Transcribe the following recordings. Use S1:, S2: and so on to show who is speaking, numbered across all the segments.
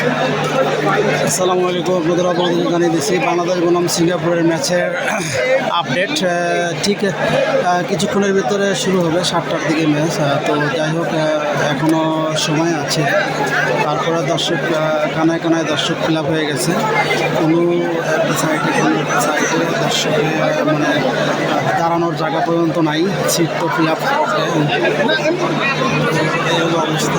S1: আসসালামু আলাইকুম, আপনাদের আপনাদের জানিয়ে দিচ্ছি, বাংলাদেশ বনাম সিঙ্গাপুরের ম্যাচের আপডেট ঠিক কিছুক্ষণের ভিতরে শুরু হবে সাতটার দিকে ম্যাচ তো যাই হোক এখনও সময় আছে। তারপরে দর্শক কানায় কানায় দর্শক ফিল হয়ে গেছে। কোনো একটা সাইডে কোনো একটা সাইডে দর্শকের মানে দাঁড়ানোর জায়গা পর্যন্ত নাই সিট তো ফিল আপ অবস্থা।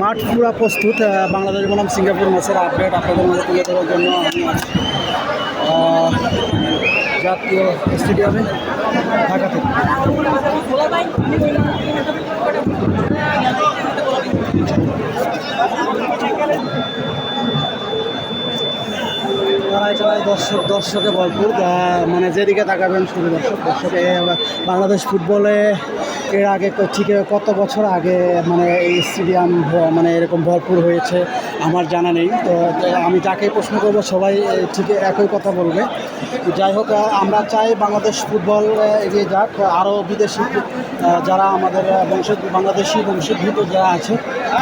S1: মাঠ পুরা প্রস্তুত বাংলাদেশ বনাম সিঙ্গাপুর ম্যাচের আপডেট আপনাদের মধ্যে তুলে ধরার জন্য আমি জাতীয় স্টেডিয়ামে দর্শক, দর্শকে ভরপুর মানে যেদিকে তাকাবেন শুধু দর্শক, দর্শকে বাংলাদেশ ফুটবলে এর আগে ঠিক কত বছর আগে মানে এই স্টেডিয়াম মানে এরকম ভরপুর হয়েছে? আমার জানা নেই। তো আমি যাকে প্রশ্ন করব, সবাই ঠিক একই কথা বলবে। যাই হোক আমরা চাই বাংলাদেশ ফুটবল এগিয়ে যাক। আরও বিদেশি যারা আমাদের বংশ বাংলাদেশি বংশোদ্ভূত যারা আছে,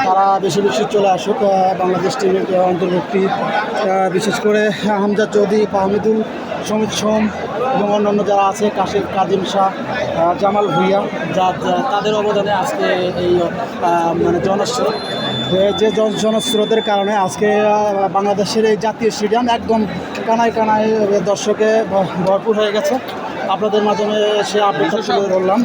S1: তারা বেশি বেশি চলে আসুক বাংলাদেশ টিমের অন্তর্ভুক্তি। বিশেষ করে হামজা চৌধুরী, ফাহমিদুল, সমিত সোম এবং অন্যান্য যারা আছে কাশিফ কাজিম শাহ জামাল ভুইয়া, যা তাদের অবদানে আজকে এই মানে জনস্রোত যে জন- জনস্রোতের কারণে আজকে বাংলাদেশের এই জাতীয় স্টেডিয়াম একদম কানায় কানায় দর্শকে ভরপুর হয়ে গেছে। আপনাদের মাধ্যমে সে আপডেটটা তুলে ধরলাম।